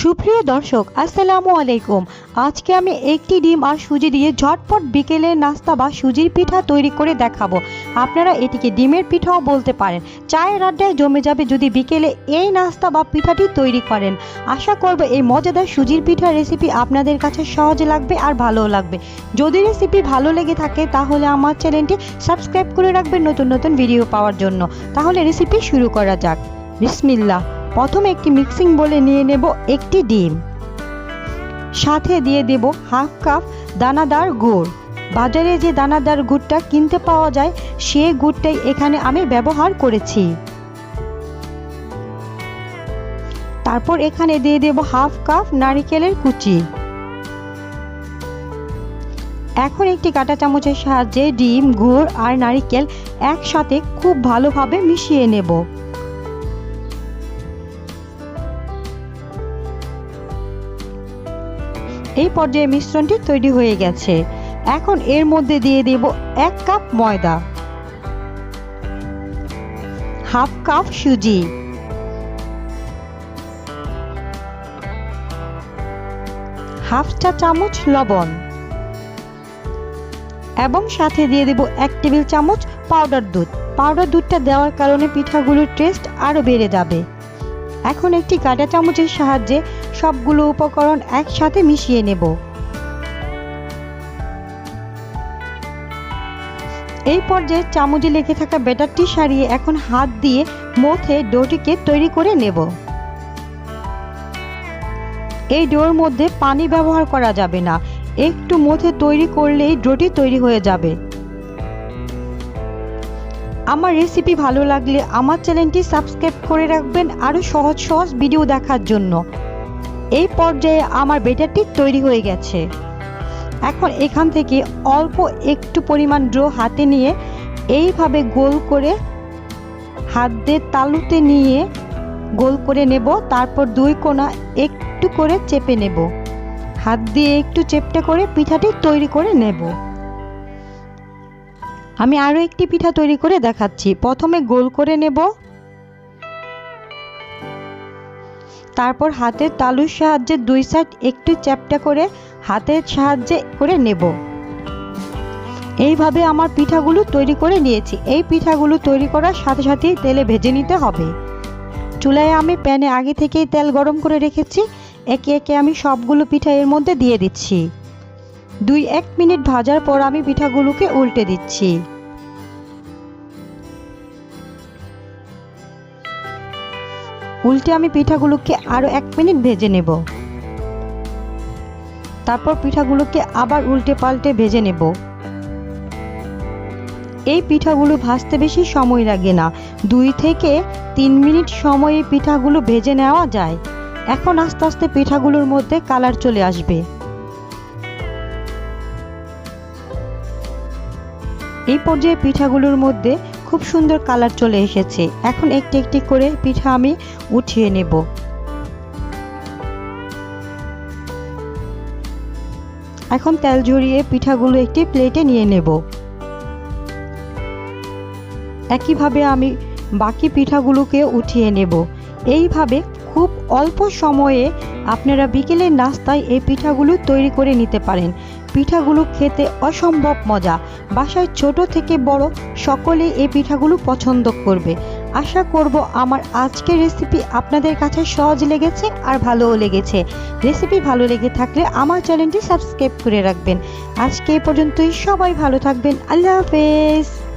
সুপ্রিয় দর্শক, আসসালামু আলাইকুম। আজকে আমি একটি ডিম আর সুজি দিয়ে ঝটপট বিকেলের নাস্তা বা সুজির পিঠা তৈরি করে দেখাবো। আপনারা এটিকে ডিমের পিঠাও বলতে পারেন। চায়ের আড্ডায় জমে যাবে যদি বিকেলে এই নাস্তা বা পিঠাটি তৈরি করেন। আশা করব এই মজাদার সুজির পিঠার রেসিপি আপনাদের কাছে সহজ লাগবে আর ভালোও লাগবে। যদি রেসিপি ভালো লেগে থাকে, তাহলে আমার চ্যানেলটি সাবস্ক্রাইব করে রাখবেন নতুন নতুন ভিডিও পাওয়ার জন্য। তাহলে রেসিপি শুরু করা যাক। বিসমিল্লাহ। প্রথমে একটি মিক্সিং বলে নিয়ে নেব একটি ডিম। সাথে দিয়ে দেব হাফ কাপ দানাদার গুড়। বাজারে যে দানাদার গুড়টা কিনতে পাওয়া যায়, সে গুড়টাই এখানে আমি ব্যবহার করেছি। তারপর এখানে দিয়ে দেব হাফ কাপ নারিকেলের কুচি। এখন একটি কাঁটা চামচের সাহায্যে ডিম, গুড় আর নারিকেল একসাথে খুব ভালোভাবে মিশিয়ে নেব। এই পর্যায়ে মিশ্রণটি তৈরি হয়ে গেছে। এখন এর মধ্যে দিয়ে দেব এক কাপ ময়দা। হাফ কাপ সুজি। হাফ চা চামচ লবণ। এবং সাথে দিয়ে দেব এক টেবিল চামচ পাউডার দুধ। পাউডার দুধটা দেওয়ার কারণে পিঠাগুলোর টেস্ট আরও বেড়ে যাবে। এখন একটি কাঁটা চামচের সাহায্যে সবগুলো উপকরণ একসাথে মিশিয়ে নেব। এই পর্যায়ে চামচে লেগে থাকা ব্যাটারটি সারিয়ে এখন হাত দিয়ে মথে ডোটিকে তৈরি করে নেব। এই ডোর মধ্যে পানি ব্যবহার করা যাবে না। একটু মথে তৈরি করলেই ডোটি তৈরি হয়ে যাবে। আমার রেসিপি ভালো লাগলে আমার চ্যানেলটি সাবস্ক্রাইব করে রাখবেন আরও সহজ সহজ ভিডিও দেখার জন্য। এই পর্যায়ে আমার বেটারটি তৈরি হয়ে গেছে। এখন এখান থেকে অল্প একটু পরিমাণ ড্রো হাতে নিয়ে এইভাবে গোল করে হাত দিয়ে তালুতে নিয়ে গোল করে নেব, তারপর দুই কোণা একটু করে চেপে নেব। হাত দিয়ে একটু চেপটে করে পিঠাটি তৈরি করে নেব। আমি আরও একটি পিঠা তৈরি করে দেখাচ্ছি। প্রথমে গোল করে নেব। তারপর হাতের তালুর সাহায্যে দুই সাইড একটু চ্যাপটা করে হাতের সাহায্যে করে নেব। এইভাবে আমার পিঠাগুলো তৈরি করে নিয়েছি। এই পিঠাগুলো তৈরি করার সাথে সাথেই তেলে ভেজে নিতে হবে। চুলায় আমি প্যানে আগে থেকেই তেল গরম করে রেখেছি। একে একে আমি সবগুলো পিঠা এর মধ্যে দিয়ে দিচ্ছি। দুই এক মিনিট ভাজার পর আমি পিঠাগুলোকে উল্টে দিচ্ছি। উল্টে আমি পিঠাগুলোকে আরও এক মিনিট ভেজে নেব। তারপর পিঠাগুলোকে আবার উল্টে পাল্টে ভেজে নেব। এই পিঠাগুলো ভাজতে বেশি সময় লাগে না। দুই থেকে তিন মিনিট সময়ে পিঠাগুলো ভেজে নেওয়া যায়। এখন আস্তে আস্তে পিঠাগুলোর মধ্যে কালার চলে আসবে। পর্যায়ে পিঠাগুলোর মধ্যে খুব সুন্দর কালার চলে এসেছে। এখন একটি একটি করে পিঠা আমি উঠিয়ে নেব। এখন তেল ঝরিয়ে পিঠাগুলো একটি প্লেটে নিয়ে নেব। একইভাবে আমি বাকি পিঠাগুলোকে উঠিয়ে নেব। এইভাবে খুব অল্প সময়ে আপনারা বিকেলের নাস্তায় এই পিঠাগুলো তৈরি করে নিতে পারেন। পিঠাগুলো খেতে অসম্ভব মজা। বাসায় ছোট থেকে বড় সকলে এই পিঠাগুলো পছন্দ করবে। আশা করব আমার আজকের রেসিপি আপনাদের কাছে সহজ লেগেছে আর ভালোও লেগেছে। রেসিপি ভালো লেগে থাকলে আমার চ্যানেলটি সাবস্ক্রাইব করে রাখবেন। আজকে এ পর্যন্তই সবাই ভালো থাকবেন। আল্লাহ হাফেজ।